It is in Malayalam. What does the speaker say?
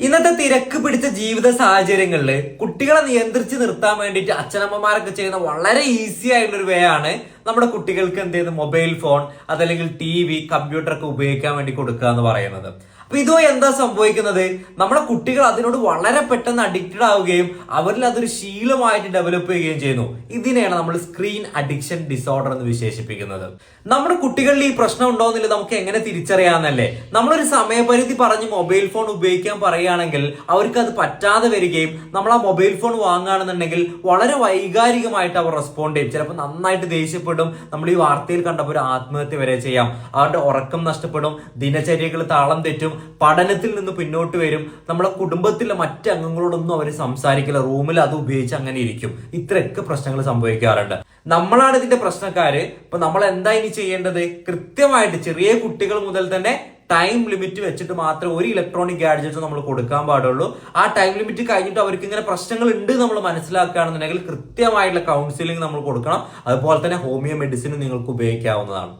ഇന്നത്തെ തിരക്ക് പിടിച്ച ജീവിത സാഹചര്യങ്ങളിൽ കുട്ടികളെ നിയന്ത്രിച്ച് നിർത്താൻ വേണ്ടിയിട്ട് അച്ഛനമ്മമാരൊക്കെ ചെയ്യുന്ന വളരെ ഈസി ആയിട്ടുള്ള ഒരു വേ ആണ് നമ്മുടെ കുട്ടികൾക്ക് എന്ത് ചെയ്യുന്നത്? മൊബൈൽ ഫോൺ അതല്ലെങ്കിൽ ടി വി കമ്പ്യൂട്ടർ ഒക്കെ ഉപയോഗിക്കാൻ വേണ്ടി കൊടുക്കുക എന്ന് പറയുന്നത്. അപ്പൊ ഇതോ എന്താ സംഭവിക്കുന്നത്? നമ്മുടെ കുട്ടികൾ അതിനോട് വളരെ പെട്ടെന്ന് അഡിക്റ്റഡ് ആവുകയും അവരിൽ അതൊരു ശീലമായിട്ട് ഡെവലപ്പ് ചെയ്യുകയും ചെയ്യുന്നു. ഇതിനെയാണ് നമ്മൾ സ്ക്രീൻ അഡിക്ഷൻ ഡിസോർഡർ എന്ന് വിശേഷിപ്പിക്കുന്നത്. നമ്മുടെ കുട്ടികളിൽ ഈ പ്രശ്നം ഉണ്ടോ എന്നില്ല നമുക്ക് എങ്ങനെ തിരിച്ചറിയാന്നല്ലേ നമ്മളൊരു സമയപരിധി പറഞ്ഞ് മൊബൈൽ ഫോൺ ഉപയോഗിക്കാൻ പറയുകയാണെങ്കിൽ അവർക്ക് അത് പറ്റാതെ വരികയും നമ്മൾ ആ മൊബൈൽ ഫോൺ വാങ്ങുകയാണെന്നുണ്ടെങ്കിൽ വളരെ വൈകാരികമായിട്ട് അവർ റെസ്പോണ്ട് ചെയ്യും. ചിലപ്പോൾ നന്നായിട്ട് ദേഷ്യപ്പെടും. നമ്മൾ ഈ വാർത്തയിൽ കണ്ടപ്പോൾ ഒരു ആത്മഹത്യ വരെ ചെയ്യാം. അവരുടെ ഉറക്കം നഷ്ടപ്പെടും. ദിനചര്യകൾ താളം തെറ്റും. പഠനത്തിൽ നിന്ന് പിന്നോട്ട് വരും. നമ്മുടെ കുടുംബത്തിലെ മറ്റ് അംഗങ്ങളോടൊന്നും അവർ സംസാരിക്കില്ല. റൂമിൽ അത് ഉപയോഗിച്ച് അങ്ങനെ ഇരിക്കും. ഇത്രയൊക്കെ പ്രശ്നങ്ങൾ സംഭവിക്കാറുണ്ട്. നമ്മളാണ് ഇതിന്റെ പ്രശ്നക്കാര്. ഇപ്പൊ നമ്മൾ എന്താ ഇനി ചെയ്യേണ്ടത്? കൃത്യമായിട്ട് ചെറിയ കുട്ടികൾ മുതൽ തന്നെ ടൈം ലിമിറ്റ് വെച്ചിട്ട് മാത്രം ഒരു ഇലക്ട്രോണിക് ഗാഡ്ജറ്റ് നമ്മൾ കൊടുക്കാൻ പാടുള്ളൂ. ആ ടൈം ലിമിറ്റ് കഴിഞ്ഞിട്ട് അവർക്ക് ഇങ്ങനെ പ്രശ്നങ്ങൾ ഉണ്ട് നമ്മൾ മനസ്സിലാക്കുകയാണെന്നുണ്ടെങ്കിൽ കൃത്യമായിട്ടുള്ള കൗൺസിലിംഗ് നമ്മൾ കൊടുക്കണം. അതുപോലെ തന്നെ ഹോമിയോ മെഡിസിനും നിങ്ങൾക്ക് ഉപയോഗിക്കാവുന്നതാണ്.